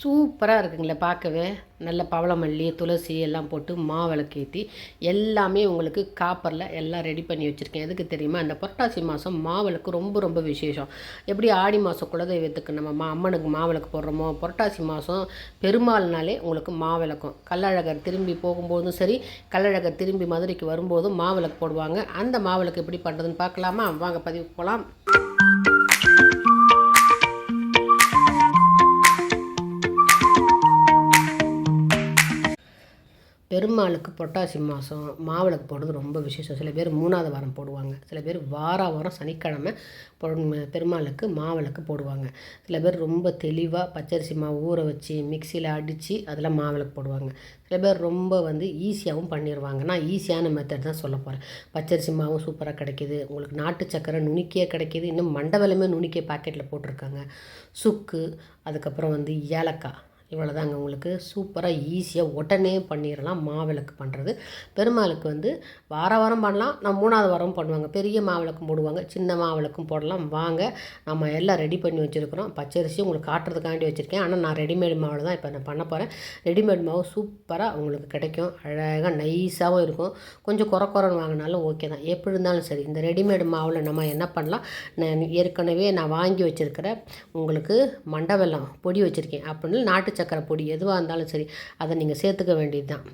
சூப்பராக இருக்குங்களே பார்க்கவே. நல்ல பவளமல்லி துளசி எல்லாம் போட்டு மாவிளக்கேற்றி எல்லாமே உங்களுக்கு காப்பரில் எல்லாம் ரெடி பண்ணி வச்சுருக்கேன். எதுக்கு தெரியுமா? இந்த புரட்டாசி மாதம் மாவிளக்கு ரொம்ப ரொம்ப விசேஷம். எப்படி ஆடி மாதம் குலதெய்வத்துக்கு நம்ம மா அம்மனுக்கு மாவிளக்கு போடுறோமோ புரட்டாசி மாதம் பெருமாள்னாலே உங்களுக்கு மாவிளக்கும் கள்ளழகர் திரும்பி போகும்போதும் சரி கள்ளழகர் திரும்பி மதுரைக்கு வரும்போதும் மாவிளக்கு போடுவாங்க. அந்த மாவிளக்கு எப்படி பண்ணுறதுன்னு பார்க்கலாமா? வாங்க பதிவு போகலாம் பெருமாளுக்கு பொட்டாசி மாதம் மாவிளக்கு போடுறது ரொம்ப விசேஷம். சில பேர் மூணாவது வாரம் போடுவாங்க. சில பேர் வார வாரம் சனிக்கிழமை பெருமாளுக்கு மாவிளக்கு போடுவாங்க. சில பேர் ரொம்ப தெளிவாக பச்சரிசி மாவு ஊற வச்சு மிக்சியில் அடித்து அதில் மாவிளக்கு போடுவாங்க. சில பேர் ரொம்ப வந்து ஈஸியாகவும் பண்ணிடுவாங்க நான் ஈஸியான மெத்தட் தான் சொல்ல போகிறேன் பச்சரிசி மாவும் சூப்பராக கிடைக்கிது. உங்களுக்கு நாட்டு சக்கரை நுணுக்கியே கிடைக்கிது. இன்னும் மண்டவலமே நுணுக்கிய பாக்கெட்டில் போட்டிருக்காங்க. சுக்கு அதுக்கப்புறம் வந்து ஏலக்காய். இவ்வளோதாங்க உங்களுக்கு சூப்பராக ஈஸியாக உடனே பண்ணிடலாம் மாவிளக்கு பண்ணுறது பெருமாளுக்கு வந்து வார வாரம் பண்ணலாம் நான் மூணாவது வாரம் பண்ணுவாங்க. பெரிய மாவிளக்கும் போடுவாங்க சின்ன மாவிளக்கும் போடலாம். வாங்க நம்ம எல்லாம் ரெடி பண்ணி வச்சுருக்குறோம். பச்சரிசி உங்களுக்கு காட்டுறதுக்காண்டி வச்சுருக்கேன். ஆனால் நான் ரெடிமேட் மாவில் தான் இப்போ நான் பண்ண போகிறேன் ரெடிமேட் மாவு சூப்பராக உங்களுக்கு கிடைக்கும். அழகாக நைஸாகவும் இருக்கும். கொஞ்சம் குறை குறைன்னு வாங்கினாலும் ஓகே தான். எப்படி இருந்தாலும் சரி இந்த ரெடிமேடு மாவில் நம்ம என்ன பண்ணலாம்? நான் ஏற்கனவே நான் வாங்கி வச்சுருக்கிற உங்களுக்கு மண்டை வெல்லம் பொடி வச்சுருக்கேன். அப்படின்னு நாட்டு சக்கரை பொடி எதுவாக இருந்தாலும் சரி அதை நீங்கள் சேர்த்துக்க வேண்டியது தான்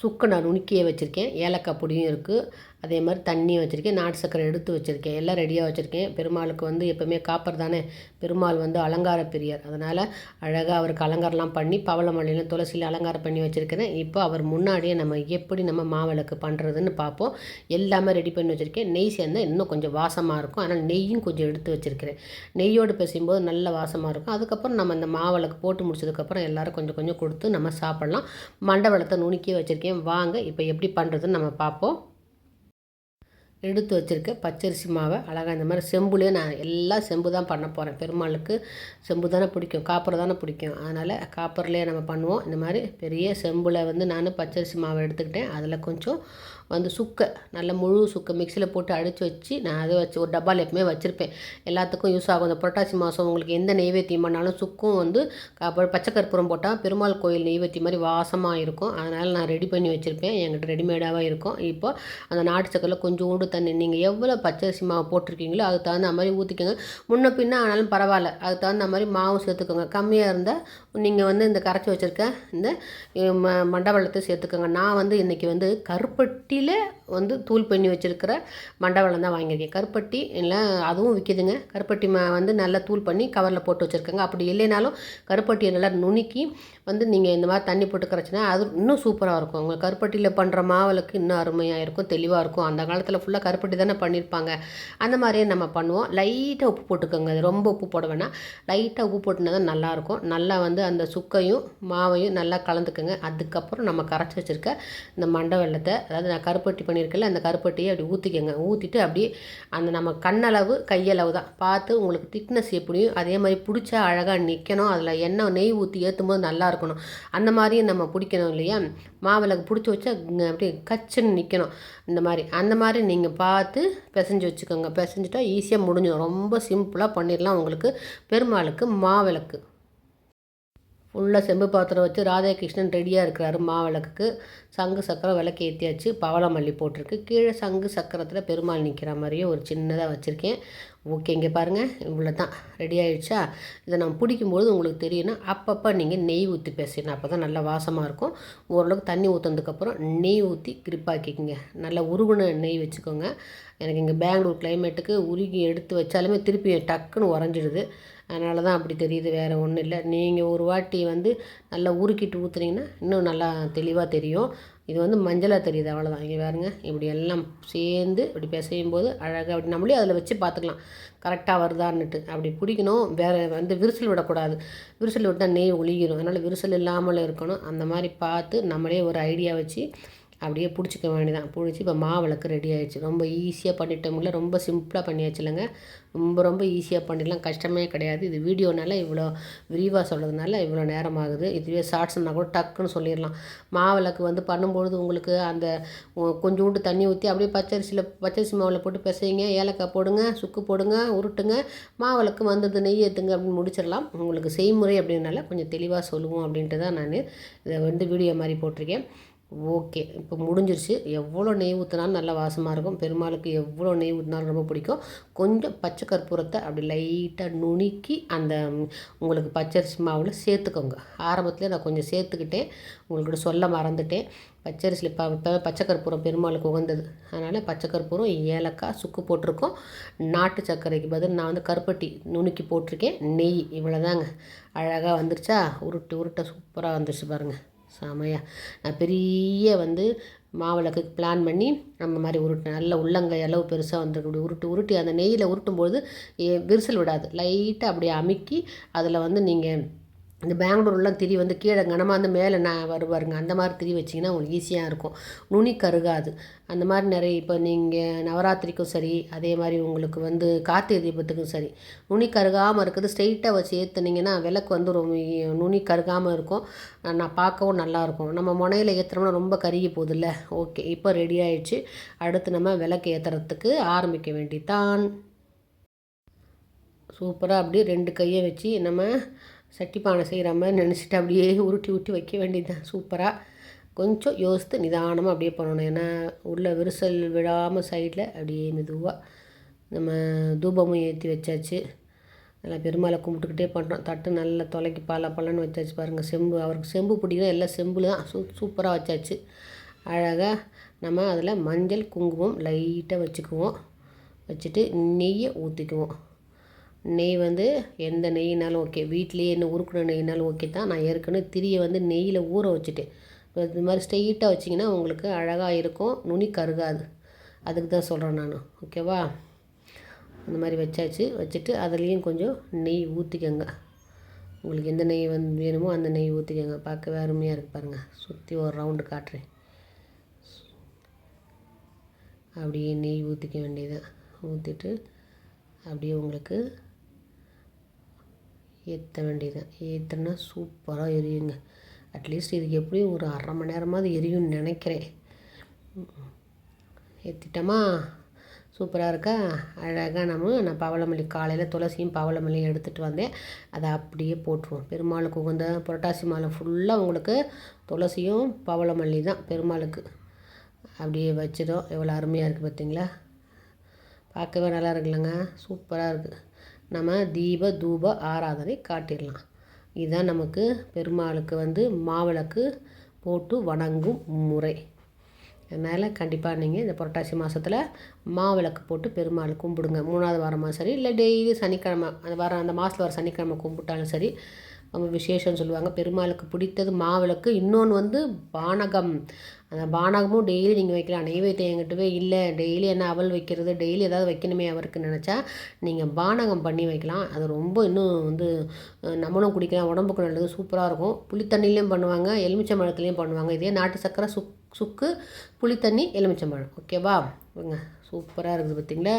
சுக்கு நான் நுணுக்கியே வச்சுருக்கேன். ஏலக்காய் பொடியும் இருக்குது. அதே மாதிரி தண்ணியும் வச்சுருக்கேன் நாட்டு சக்கரை எடுத்து வச்சுருக்கேன் எல்லாம் ரெடியாக வச்சுருக்கேன். பெருமாளுக்கு வந்து எப்போவுமே காப்பர் தானே? பெருமாள் வந்து அலங்கார பிரியர். அதனால் அழகாக அவருக்கு அலங்காரம்லாம் பண்ணி பவளமல்லியில் துளசியில் அலங்காரம் பண்ணி வச்சுருக்கிறேன். இப்போ அவர் முன்னாடியே நம்ம எப்படி நம்ம மாவிளக்கு பண்ணுறதுன்னு பார்ப்போம். எல்லாமே ரெடி பண்ணி வச்சுருக்கேன். நெய் சேர்ந்தால் இன்னும் கொஞ்சம் வாசமாக இருக்கும். ஆனால் நெய்யும் கொஞ்சம் எடுத்து வச்சுருக்கிறேன். நெய்யோடு பேசும்போது நல்ல வாசமாக இருக்கும். அதுக்கப்புறம் நம்ம இந்த மாவிளக்கு போட்டு முடிச்சதுக்கப்புறம் எல்லோரும் கொஞ்சம் கொஞ்சம் கொடுத்து நம்ம சாப்பிட்லாம். மண்டவளத்தை நுணுக்கி வச்சுருக்கேன். வாங்க இப்போ எப்படி பண்ணுறதுன்னு நம்ம பார்ப்போம். எடுத்து வச்சுருக்க பச்சரிசி மாவை அழகாக இந்த மாதிரி செம்புலேயே நான் எல்லாம் செம்பு தான் பண்ண போகிறேன் பெருமாளுக்கு செம்பு தானே பிடிக்கும். காப்பர் தானே பிடிக்கும். அதனால் காப்பர்லேயே நம்ம பண்ணுவோம். இந்த மாதிரி பெரிய செம்பில் வந்து நான் பச்சரிசி மாவை எடுத்துக்கிட்டேன். அதில் கொஞ்சம் வந்து சுக்கை நல்ல முழு சுக்கை மிக்சியில் போட்டு அடித்து வச்சு நான் அதை வச்சு ஒரு டப்பாவில் எப்பவுமே வச்சுருப்பேன். எல்லாத்துக்கும் யூஸ் ஆகும். இந்த புரட்டாசி மாதம் உங்களுக்கு எந்த நெய்வேத்தியம் பண்ணாலும் சுக்கும் வந்து காப்பர் பச்சை கற்பூரம் போட்டால் பெருமாள் கோயில் நெய்வேத்தியம் மாதிரி வாசமாக இருக்கும். அதனால் நான் ரெடி பண்ணி வச்சுருப்பேன். என்கிட்ட ரெடிமேடாகவே இருக்கும். இப்போ அந்த நாட்டு சக்கரையில் கொஞ்சோண்டு தண்ணி நீங்கள் எவ்வளோ பச்சரிசி மாவு போட்டிருக்கீங்களோ அதுக்கு தகுந்த மாதிரி ஊற்றிக்கோங்க முன்ன பின்ன ஆனாலும் பரவாயில்ல. அதுக்கு தகுந்த மாதிரி மாவு சேர்த்துக்கோங்க. கம்மியாக இருந்தால் நீங்கள் வந்து இந்த கரைச்சி வச்சுருக்க இந்த ம மண்டவளத்தை சேர்த்துக்கோங்க. நான் வந்து இன்றைக்கி வந்து கருப்பட்டி கருப்பட்டியில் வந்து தூள் பண்ணி வச்சுருக்கிற மண்டவளம் தான் வாங்கியிருக்கேன். கருப்பட்டி இல்லை அதுவும் விற்கிதுங்க கருப்பட்டி ம வந்து நல்லா தூள் பண்ணி கவரில் போட்டு வச்சுருக்கேங்க. அப்படி இல்லைனாலும் கருப்பட்டியை நல்லா நுணுக்கி வந்து நீங்கள் இந்த மாதிரி தண்ணி போட்டு கரைச்சினா அது இன்னும் சூப்பராக இருக்கும். உங்கள் கருப்பட்டியில் பண்ணுற மாவளுக்கு இன்னும் அருமையாக இருக்கும் தெளிவாக இருக்கும். அந்த காலத்தில் ஃபுல்லாக கருப்பட்டி தானே பண்ணியிருப்பாங்க அந்த மாதிரியே நம்ம பண்ணுவோம். லைட்டாக உப்பு போட்டுக்கோங்க. அது ரொம்ப உப்பு போட வேணாம். லைட்டாக உப்பு போட்டுனா தான் நல்லாயிருக்கும். நல்லா வந்து அந்த சுக்கையும் மாவையும் நல்லா கலந்துக்கோங்க. அதுக்கப்புறம் நம்ம கரைச்சி வச்சுருக்க இந்த மண்டை வெள்ளத்தை அதாவது நான் கருப்பட்டி பண்ணியிருக்கேன்ல அந்த கருப்பட்டியை அப்படி ஊற்றிக்கோங்க ஊற்றிட்டு அப்படியே அந்த நம்ம கண்ணளவு கையளவு தான். பார்த்து உங்களுக்கு திக்னஸ் எப்படியும் அதே மாதிரி பிடிச்சா அழகாக நிற்கணும் அதில் எண்ணெய் நெய் ஊற்றி ஏற்றும் போது நல்லா இருக்கணும். அந்த மாதிரியும் நம்ம பிடிக்கணும் இல்லையா? மாவிளக்கு பிடிச்சி வச்சா அப்படியே கச்சுன்னு நிற்கணும் இந்த மாதிரி. அந்த மாதிரி நீங்கள் பார்த்து பிசைஞ்சு வச்சுக்கோங்க. பிசைஞ்சிட்டா ஈஸியாக முடிஞ்சிடும். ரொம்ப சிம்பிளாக பண்ணிடலாம் உங்களுக்கு. பெருமாளுக்கு மாவிளக்கு. ஃபுல்லாக செம்பு பாத்திரம் வச்சு ராதாகிருஷ்ணன் ரெடியாக இருக்கிறாரு மாவிளக்குக்கு. சங்கு சக்கரம் விளக்கு ஏற்றியாச்சு பவளமல்லி போட்டிருக்கு. கீழே சங்கு சக்கரத்தில் பெருமாள் நிற்கிற மாதிரியும் ஒரு சின்னதாக வச்சுருக்கேன். ஓகே இங்கே பாருங்கள் இவ்வளோ தான் ரெடி ஆகிடுச்சா இதை நம்ம பிடிக்கும்போது உங்களுக்கு தெரியும்னா அப்பப்போ நீங்கள் நெய் ஊற்றி பேசணும் அப்போ தான் நல்லா வாசமாக இருக்கும். ஓரளவுக்கு தண்ணி ஊற்றுனதுக்கப்புறம் நெய் ஊற்றி கிரிப்பாக்கிக்கோங்க. நல்லா உருகுன நெய் வச்சுக்கோங்க. எனக்கு இங்கே பெங்களூர் கிளைமேட்டுக்கு உருகி எடுத்து வச்சாலுமே திருப்பி டக்குன்னு உறைஞ்சிடுது. அதனால தான் அப்படி தெரியுது வேறு ஒன்றும் இல்லை. நீங்கள் ஒரு வாட்டி வந்து நல்லா உருக்கிட்டு ஊற்றுனீங்கன்னா இன்னும் நல்லா தெளிவாக தெரியும். இது வந்து மஞ்சளாக தெரியுது அவ்வளோதான் இங்கே பாருங்க இப்படி எல்லாம் சேர்ந்து இப்படி பிசையும் போது அழகாக அப்படி நம்மளே அதில் வச்சு பார்த்துக்கலாம் கரெக்டாக வருதான்னுட்டு. அப்படி பிடிக்கணும். வேறு வந்து விரிசல் விடக்கூடாது. விரிசல் விட்டால் நெய் ஒழிகிடும் அதனால் விரிசல் இல்லாமல் இருக்கணும். அந்த மாதிரி பார்த்து நம்மளே ஒரு ஐடியா வச்சு அப்படியே பிடிச்சிக்க வேண்டியதான் பிடிச்சி இப்போ மாவிளக்கு ரெடி ஆகிடுச்சு ரொம்ப ஈஸியாக பண்ணிட்டோம்ல ரொம்ப சிம்பிளாக பண்ணியாச்சுலங்க. ரொம்ப ரொம்ப ஈஸியாக பண்ணிடலாம். கஷ்டமே கிடையாது. இது வீடியோனால இவ்வளோ விரிவாக சொல்கிறதுனால இவ்வளோ நேரம் ஆகுது இதுவே ஷார்ட்ஸ்னால் கூட டக்குன்னு சொல்லிடலாம். மாவிளக்கு வந்து பண்ணும்பொழுது உங்களுக்கு அந்த கொஞ்சோண்டு தண்ணி ஊற்றி அப்படியே பச்சரிசியில் பச்சரிசி மாவில் போட்டு பிசைங்க. ஏலக்காய் போடுங்க சுக்கு போடுங்க உருட்டுங்க. மாவிளக்கு வந்தது நெய் ஏற்றுங்க அப்படின்னு முடிச்சிடலாம். உங்களுக்கு செய்முறை அப்படின்னால கொஞ்சம் தெளிவாக சொல்லுவோம் அப்படின்ட்டு தான் நான் இதை வந்து வீடியோ மாதிரி போட்டிருக்கேன். ஓகே. இப்போ முடிஞ்சிருச்சு. எவ்வளோ நெய் ஊற்றினாலும் நல்லா வாசமாக இருக்கும். பெருமாளுக்கு எவ்வளோ நெய் ஊற்றினாலும் ரொம்ப பிடிக்கும். கொஞ்சம் பச்சை கற்பூரத்தை அப்படி லைட்டாக நுணுக்கி அந்த உங்களுக்கு பச்சரிசி மாவில் சேர்த்துக்கோங்க. ஆரம்பத்தில் நான் கொஞ்சம் சேர்த்துக்கிட்டேன். உங்களுக்கு சொல்ல மறந்துட்டேன். பச்சரிசியில் ப ப- பச்சை கற்பூரம் பெருமாளுக்கு உகந்தது. அதனால் பச்சை கற்பூரம் ஏலக்காய் சுக்கு போட்டிருக்கோம். நாட்டு சர்க்கரைக்கு பதில் நான் வந்து கருப்பட்டி நுணுக்கி போட்டிருக்கேன். நெய் இவ்வளோதாங்க அழகாக வந்துருச்சா? உருட்டு உருட்ட சூப்பராக வந்துருச்சு பாருங்கள் செமையா. நான் பெரிய வந்து மாவிளக்கு பிளான் பண்ணி அந்த மாதிரி உருட்டினேன் நல்ல உள்ளங்கை அளவு பெருசாக வந்துருக்கு. இப்படி உருட்டு உருட்டி அந்த நெய்யில் உருட்டும்போது எ- விரிசல் விடாது. லைட்டாக அப்படியே அமுக்கி அதில் வந்து நீங்கள் இந்த பெங்களூர்லாம் திரி வந்து கீழே கனமாக வந்து மேலே நான் வருவாருங்க அந்த மாதிரி திரி வச்சிங்கன்னா உங்களுக்கு ஈஸியாக இருக்கும். நுனி கருகாது. அந்த மாதிரி நிறைய இப்போ நீங்கள் நவராத்திரிக்கும் சரி அதே மாதிரி உங்களுக்கு வந்து கார்த்திகை தீபத்துக்கும் சரி நுனி கருகாமல் இருக்குது ஸ்ட்ரெயிட்டாக வச்சு ஏற்றுனீங்கன்னா விளக்கு வந்து ரொம்ப நுனி கருகாமல் இருக்கும். நான் பார்க்கவும் நல்லாயிருக்கும் நம்ம முனையில் ஏற்றுனோம்னா ரொம்ப கருகி போகுதுல்ல. ஓகே. இப்போ ரெடி ஆயிடுச்சு. அடுத்து நம்ம விளக்கு ஏற்றுறதுக்கு ஆரம்பிக்க வேண்டித்தான் சூப்பராக அப்படியே ரெண்டு கையை வச்சு நம்ம சட்டி பானை செய்கிற மாதிரி நினச்சிட்டு அப்படியே உருட்டி உருட்டி வைக்க வேண்டியதுதான். சூப்பராக கொஞ்சம் யோசித்து நிதானமாக அப்படியே பண்ணணும். ஏன்னா உள்ள விரிசல் விழாமல் சைடில் அப்படியே மெதுவாக நம்ம தூபமும் ஏற்றி வச்சாச்சு. நல்லா பெருமாளை கும்பிட்டுக்கிட்டே பண்ணுறோம் தட்டு நல்லா தொலைக்கி பல பழன்னு வச்சாச்சு பாருங்கள் செம்பு அவருக்கு செம்பு பிடிக்கும். எல்லாம் செம்புல தான் சூ சூப்பராக வச்சாச்சு. அழகாக நம்ம அதில் மஞ்சள் குங்குமம் லைட்டாக வச்சுக்குவோம். வச்சுட்டு நெய்யை ஊற்றிக்குவோம். நெய் வந்து எந்த நெய்னாலும் ஓகே. வீட்லேயே என்ன உருக்குன நெய்னாலும் ஓகே தான். நான் ஏற்கனவே திரியை வந்து நெய்யில் ஊற வச்சுட்டேன். இது மாதிரி ஸ்ட்ரெயிட்டாக வச்சிங்கன்னா உங்களுக்கு அழகாக இருக்கும். நுனி கருகாது. அதுக்கு தான் சொல்கிறேன் நான். ஓகேவா? அந்த மாதிரி வச்சாச்சு. வச்சுட்டு அதுலேயும் கொஞ்சம் நெய் ஊற்றிக்கோங்க உங்களுக்கு எந்த நெய் வந்து வேணுமோ அந்த நெய் ஊற்றிக்கோங்க பார்க்கவே அருமையாக இருக்கு பாருங்கள் சுற்றி ஒரு ரவுண்டு காட்டுறேன். அப்படியே நெய் ஊற்றிக்க வேண்டியதுதான் ஊற்றிட்டு அப்படியே உங்களுக்கு ஏற்ற வேண்டியதுதான் ஏற்றுனா சூப்பராக எரியுங்க. அட்லீஸ்ட் இதுக்கு எப்படியும் ஒரு அரை மணி நேரமாவது எரியும்னு நினைக்கிறேன். ஏற்றிட்டோமா சூப்பராக இருக்கா? அழகாக நம்ம நான் பவளமல்லி காலையில் துளசியும் பவளமல்லியும் எடுத்துகிட்டு வந்தேன். அதை அப்படியே போட்டுருவோம். பெருமாளுக்கு உகந்த புரட்டாசி மாலை ஃபுல்லாக உங்களுக்கு துளசியும் பவளமல்லி தான் பெருமாளுக்கு. அப்படியே வச்சிடும் எவ்வளோ அருமையாக இருக்குது பார்த்தீங்களா பார்க்கவே நல்லா இருக்குல்லங்க. சூப்பராக இருக்குது நம்ம தீப தூப ஆராதனை காட்டிடலாம். இதுதான் நமக்கு பெருமாளுக்கு வந்து மாவிளக்கு போட்டு வணங்கும் முறை. அதனால் கண்டிப்பாக நீங்கள் இந்த புரட்டாசி மாதத்தில் மாவிளக்கு போட்டு பெருமாள் கும்பிடுங்க. மூணாவது வாரமாக சரி இல்லை டெய்லி சனிக்கிழமை அந்த வாரம் அந்த மாதத்தில் வர சனிக்கிழமை கும்பிட்டாலும் சரி அவங்க விசேஷம்னு சொல்லுவாங்க. பெருமாளுக்கு பிடித்தது மாவிளக்கு. இன்னொன்று வந்து பானகம். அந்த பானகமும் டெய்லி நீங்கள் வைக்கலாம். நெய்வேத்தியம் என்கிட்டவே இல்லை. டெய்லி என்ன அவல் வைக்கிறது? டெய்லி ஏதாவது வைக்கணுமே அவருக்கு நினச்சா நீங்கள் பானகம் பண்ணி வைக்கலாம். அது ரொம்ப இன்னும் வந்து நம்மளும் குடிக்கலாம். உடம்புக்கு நல்லது. சூப்பராக இருக்கும். புளித்தண்ணிலையும் பண்ணுவாங்க. எலுமிச்சை மழத்துலேயும் பண்ணுவாங்க. இதே நாட்டு சக்கரை சுக் சுக்கு புளித்தண்ணி எலுமிச்சம்பழம். ஓகேவா? சூப்பராக இருக்குது பார்த்தீங்களா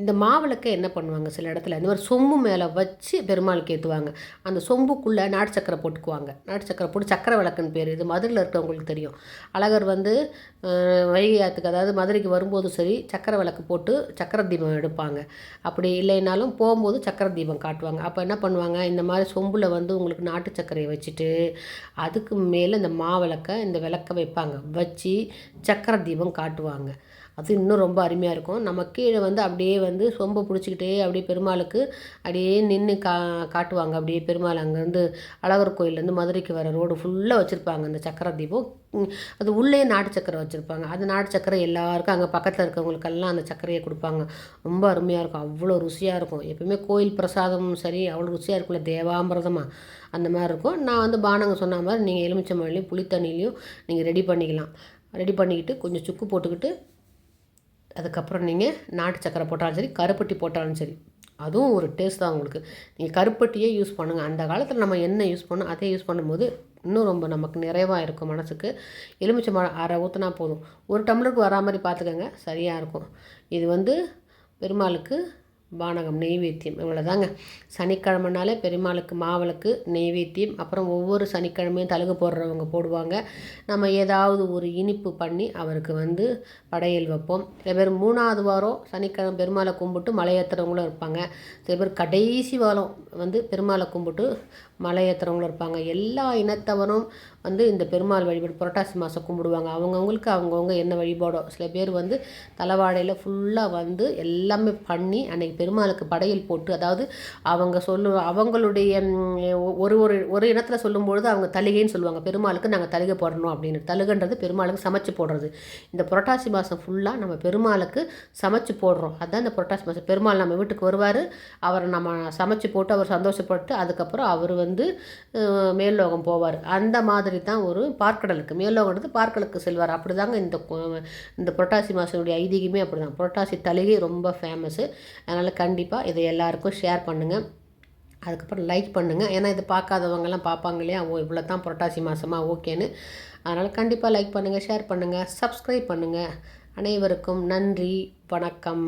இந்த மாவிளக்கை என்ன பண்ணுவாங்க? சில இடத்துல இந்த மாதிரி சொம்பு மேலே வச்சு பெருமாளுக்கு ஏற்றுவாங்க அந்த சொம்புக்குள்ளே நாட்டு சக்கரை போட்டுக்குவாங்க. நாட்டு சக்கரை போட்டு சக்கரை விளக்குன்னு பேர். இது மதுரையில் இருக்கிறவங்களுக்கு தெரியும். அழகர் வந்து வைகையாத்துக்கு வைகை ஆற்றுக்கு அதாவது மதுரைக்கு வரும்போது சரி சக்கரை விளக்கு போட்டு சக்கரை தீபம் எடுப்பாங்க. அப்படி இல்லைனாலும் போகும்போது சக்கரை தீபம் காட்டுவாங்க. அப்போ என்ன பண்ணுவாங்க? இந்த மாதிரி சொம்பில் வந்து உங்களுக்கு நாட்டு சக்கரையை வச்சுட்டு அதுக்கு மேலே இந்த மாவிளக்கை இந்த விளக்க வைப்பாங்க. வச்சு சக்கரை தீபம் காட்டுவாங்க. அது இன்னும் ரொம்ப அருமையாக இருக்கும். நம்ம கீழே வந்து அப்படியே வந்து சொம்பை பிடிச்சிக்கிட்டே அப்படியே பெருமாளுக்கு அப்படியே நின்று கா காட்டுவாங்க. அப்படியே பெருமாள் அங்கேருந்து அழகர் கோயிலேருந்து மதுரைக்கு வர ரோடு ஃபுல்லாக வச்சுருப்பாங்க. அந்த சக்கரை தீபம். அது உள்ளே நாட்டு சக்கரை வச்சுருப்பாங்க. அந்த நாட்டு சக்கரை எல்லாருக்கும் அங்கே பக்கத்தில் இருக்கவங்களுக்கெல்லாம் அந்த சக்கரையை கொடுப்பாங்க. ரொம்ப அருமையாக இருக்கும். அவ்வளோ ருசியாக இருக்கும். எப்பவுமே கோயில் பிரசாதமும் சரி அவ்வளோ ருசியாக இருக்கும்ல. தேவாமிரதமாக அந்த மாதிரி இருக்கும். நான் வந்து பானங்க சொன்ன மாதிரி நீங்கள் எலுமிச்சம்பழலையும் புளித்தண்ணிலையும் நீங்கள் ரெடி பண்ணிக்கலாம். ரெடி பண்ணிக்கிட்டு கொஞ்சம் சுக்கு போட்டுக்கிட்டு அதுக்கப்புறம் நீங்கள் நாட்டு சக்கரை போட்டாலும் சரி கருப்பட்டி போட்டாலும் சரி அதுவும் ஒரு டேஸ்ட் தான் உங்களுக்கு. நீங்கள் கருப்பட்டியே யூஸ் பண்ணுங்கள் அந்த காலத்தில் நம்ம என்ன யூஸ் பண்ணோம் அதே யூஸ் பண்ணும்போது இன்னும் ரொம்ப நமக்கு நிறைவாக இருக்கும் மனசுக்கு. எலுமிச்சை மழை அரை ஊற்றினா போதும். ஒரு டம்ளருக்கு வரா மாதிரி பார்த்துக்கோங்க சரியாக இருக்கும். இது வந்து பெருமாளுக்கு பானகம் நெய்வேத்தியம் இவ்வளோதாங்க சனிக்கிழமைனாலே பெருமாளுக்கு மாவிளக்கு நெய்வேத்தியம். அப்புறம் ஒவ்வொரு சனிக்கிழமையும் தழுகு போடுறவங்க போடுவாங்க. நம்ம ஏதாவது ஒரு இனிப்பு பண்ணி அவருக்கு வந்து படையல் வைப்போம். சில பேர் மூணாவது வாரம் சனிக்கிழமை பெருமாளை கும்பிட்டு மலை ஏற்றுறவங்களும் இருப்பாங்க. சில பேர் கடைசி வாரம் வந்து பெருமாளை கும்பிட்டு மலை ஏற்றுறவங்களும் இருப்பாங்க. எல்லா இனத்தவரும் வந்து இந்த பெருமாள் வழிபாடு புரட்டாசி மாதம் கும்பிடுவாங்க. அவங்கவுங்களுக்கு அவங்கவுங்க என்ன வழிபாடோ. சில பேர் வந்து தலைவாடையில் ஃபுல்லாக வந்து எல்லாமே பண்ணி அன்றைக்கி பெருமாளுக்கு படையல் போட்டு அதாவது அவங்க சொல்லு அவங்களுடைய ஒரு ஒரு ஒரு இடத்துல சொல்லும்பொழுது அவங்க தலுகைன்னு சொல்லுவாங்க. பெருமாளுக்கு நாங்கள் தலுகை போடணும் அப்படின்னு. தலுகன்றது பெருமாளுக்கு சமைச்சு போடுறது. இந்த புரட்டாசி மாதம் ஃபுல்லாக நம்ம பெருமாளுக்கு சமைச்சு போடுறோம். அதுதான் இந்த புரட்டாசி மாதம் பெருமாள் நம்ம வீட்டுக்கு வருவார். அவரை நம்ம சமைச்சு போட்டு அவர் சந்தோஷப்பட்டு அதுக்கப்புறம் அவர் வந்து மேல்லோகம் போவார். அந்த மாதிரி தான் ஒரு பார்க்கடலுக்கு. மேல்லோகன்றது பார்க்கடலுக்கு செல்வார். அப்படி தாங்க இந்த இந்த புரட்டாசி மாதனுடைய ஐதீகமே அப்படி தான் புரட்டாசி தலிகை ரொம்ப ஃபேமஸ்ஸு அதனால் கண்டிப்பாக இதை எல்லாருக்கும் ஷேர் பண்ணுங்கள் அதுக்கப்புறம் லைக் பண்ணுங்கள் ஏன்னா இதை பார்க்காதவங்கெல்லாம் பார்ப்பாங்க இல்லையா? ஓ இவ்வளோ தான் புரட்டாசி மாதமாக ஓகேன்னு. அதனால் கண்டிப்பாக லைக் பண்ணுங்கள் ஷேர் பண்ணுங்கள் சப்ஸ்கிரைப் பண்ணுங்கள் அனைவருக்கும் நன்றி வணக்கம்.